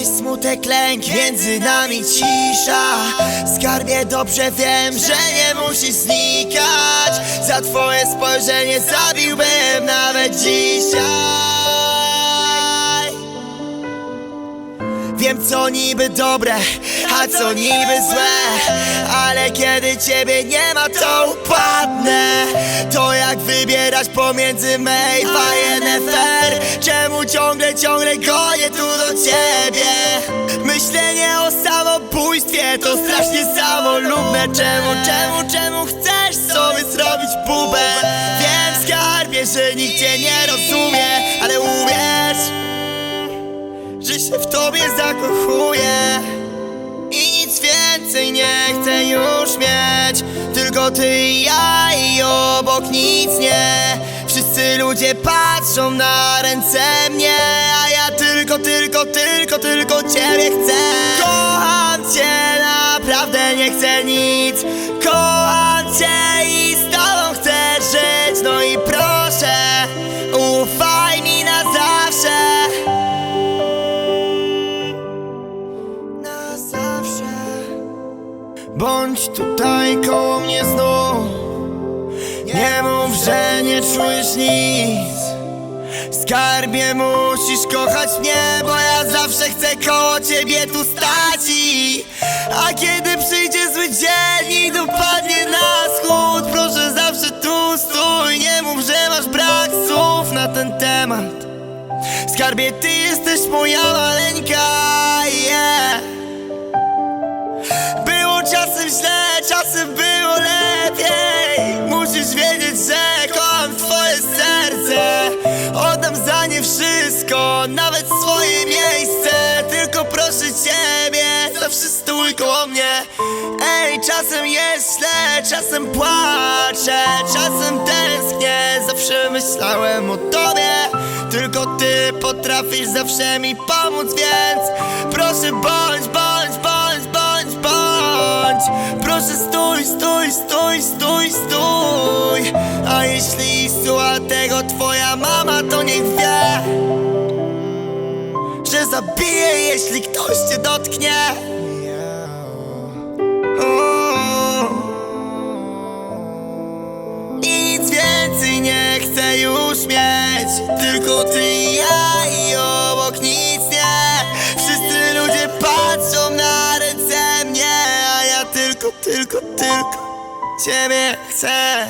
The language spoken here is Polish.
Kiedyś smutek, lęk, między nami cisza. Skarbie dobrze wiem, że nie musisz znikać. Za twoje spojrzenie zabiłbym nawet dzisiaj. Wiem co niby dobre, a co niby złe. Ale kiedy ciebie nie ma to upadnę. To jak wybierać pomiędzy Maeve a NFR Czemu ciągle, gonię tu do ciebie. Myślenie o samobójstwie to strasznie samolubne. Czemu, czemu, czemu chcesz sobie zrobić bubę? Wiem skarbie, że nikt cię nie rozumie Ale uwierz że się w tobie zakochuję I nic więcej nie chcę już mieć Tylko ty i ja i obok nic nie. Wszyscy ludzie patrzą na ręce mnie tylko, tylko, tylko, tylko ciebie chcę. Kocham cię, naprawdę nie chcę nic. Kocham cię i z tobą chcę żyć. No i proszę, ufaj mi na zawsze. Na zawsze. Bądź tutaj koło mnie znów. Nie mów, że nie czujesz nic Skarbie musisz kochać mnie Bo ja zawsze chcę koło ciebie tu stać i A kiedy przyjdzie zły dzień i dopadnie na schód Proszę zawsze tu stój. Nie mów, że masz brak słów na ten temat. Skarbie, ty jesteś moja maleńka, nawet swoje miejsce Tylko proszę ciebie, zawsze stój koło mnie. Ej, czasem jest źle, czasem płaczę Czasem tęsknię, zawsze myślałem o tobie Tylko ty potrafisz zawsze mi pomóc, więc Proszę bądź, bądź, bądź, bądź, bądź. Proszę stój, stój, stój, stój, stój. A jeśli słucha tego twoja mama, to niech wie Że zabije, jeśli ktoś cię dotknie. Nic więcej nie chcę już mieć Tylko ty i ja i obok nic nie. Wszyscy ludzie patrzą na ręce mnie A ja tylko, tylko, tylko Ciebie chcę